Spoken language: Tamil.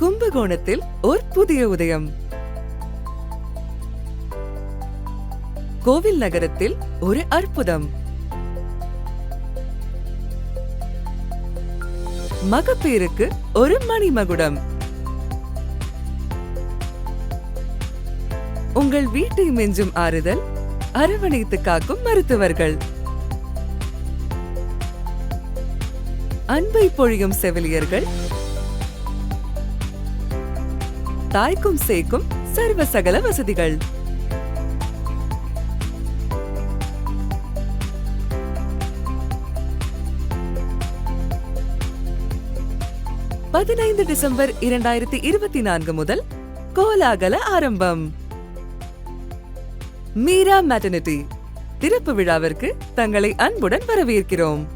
கும்பகோணத்தில் ஒரு புதிய உதயம். கோவில் நகரத்தில் ஒரு அற்புதம். மகப்பேருக்கு ஒரு மணிமகுடம். உங்கள் வீட்டை மிஞ்சும் ஆறுதல் அரவணைத்து காக்கும் மருத்துவர்கள். அன்பை பொழியும் செவிலியர்கள் தாய்க்கும் சேக்கும் சர்வ சகல வசதிகள். பதினைந்து டிசம்பர் இரண்டாயிரத்தி இருபத்தி நான்கு முதல் கோலாகல ஆரம்பம். மீரா மேட்டர்னிட்டி திறப்பு விழாவிற்கு தங்களை அன்புடன் வரவேற்கிறோம்.